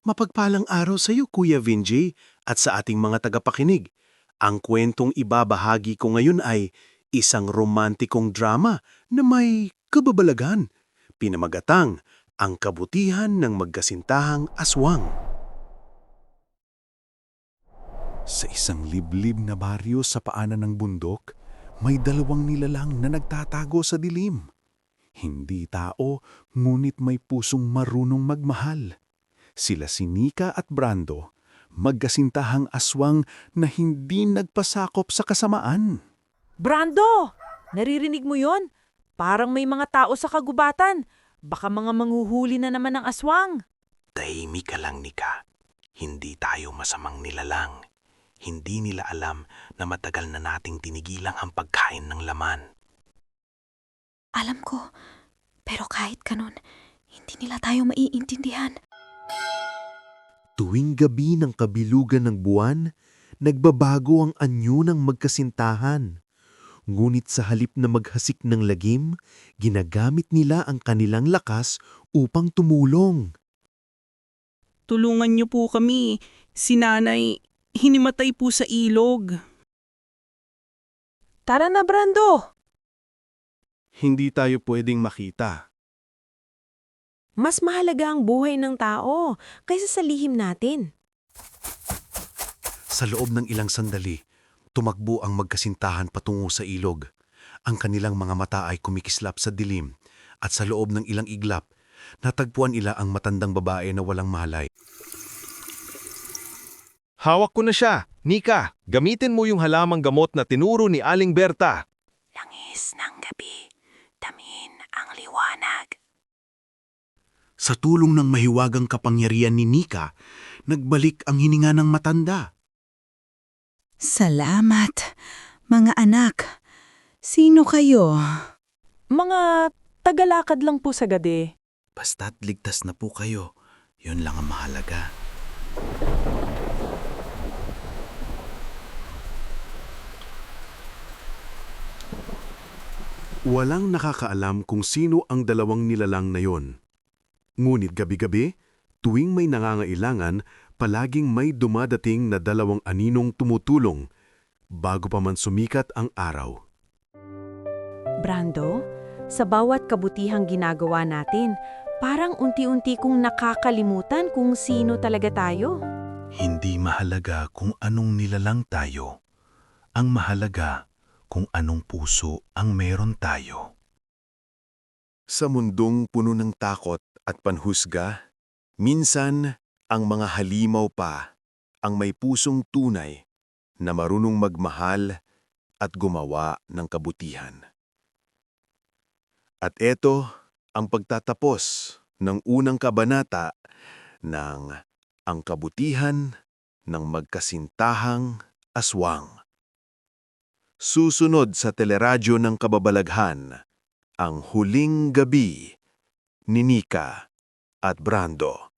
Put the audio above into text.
Mapagpalang araw sa iyo, Kuya Vinji, at sa ating mga tagapakinig. Ang kwentong ibabahagi ko ngayon ay isang romantikong drama na may kababalagan. Pinamagatang ang kabutihan ng magkasintahang aswang. Sa isang liblib na baryo sa paanan ng bundok, may dalawang nilalang na nagtatago sa dilim. Hindi tao, ngunit may pusong marunong magmahal. Sila si Nika at Brando, magkasintahang aswang na hindi nagpasakop sa kasamaan. Brando! Naririnig mo yon? Parang may mga tao sa kagubatan. Baka mga manghuhuli na naman ng aswang. Tahimik ka lang, Nika. Hindi tayo masamang nilalang. Hindi nila alam na matagal na nating tinigilang ang pagkain ng laman. Alam ko, pero kahit ganun, hindi nila tayo maiintindihan. Tuwing gabi ng kabilugan ng buwan, nagbabago ang anyo ng magkasintahan. Ngunit sa halip na maghasik ng lagim, ginagamit nila ang kanilang lakas upang tumulong. Tulungan niyo po kami. Si nanay, hinimatay po sa ilog. Tara na, Brando! Hindi tayo pwedeng makita. Mas mahalaga ang buhay ng tao kaysa sa lihim natin. Sa loob ng ilang sandali, tumakbo ang magkasintahan patungo sa ilog. Ang kanilang mga mata ay kumikislap sa dilim at sa loob ng ilang iglap, natagpuan nila ang matandang babae na walang malay. Hawak ko na siya. Nika, gamitin mo yung halamang gamot na tinuro ni Aling Berta. Langis ng gabi, damin ang liwanag. Sa tulong ng mahiwagang kapangyarihan ni Nika, nagbalik ang hininga ng matanda. Salamat, mga anak. Sino kayo? Mga tagalakad lang po sa gade. Basta't ligtas na po kayo, yun lang ang mahalaga. Walang nakakaalam kung sino ang dalawang nilalang na yon. Ngunit gabi-gabi, tuwing may nangangailangan, palaging may dumadating na dalawang aninong tumutulong bago pa man sumikat ang araw. Brando, sa bawat kabutihang ginagawa natin, parang unti-unti kong nakakalimutan kung sino talaga tayo. Hindi mahalaga kung anong nilalang tayo. Ang mahalaga kung anong puso ang meron tayo. Sa mundong puno ng takot at panhusga, minsan ang mga halimaw pa ang may pusong tunay na marunong magmahal at gumawa ng kabutihan. At ito ang pagtatapos ng unang kabanata ng Ang Kabutihan ng Magkasintahang Aswang. Susunod sa teleradyo ng kababalaghan, ang huling gabi ni Nika at Brando.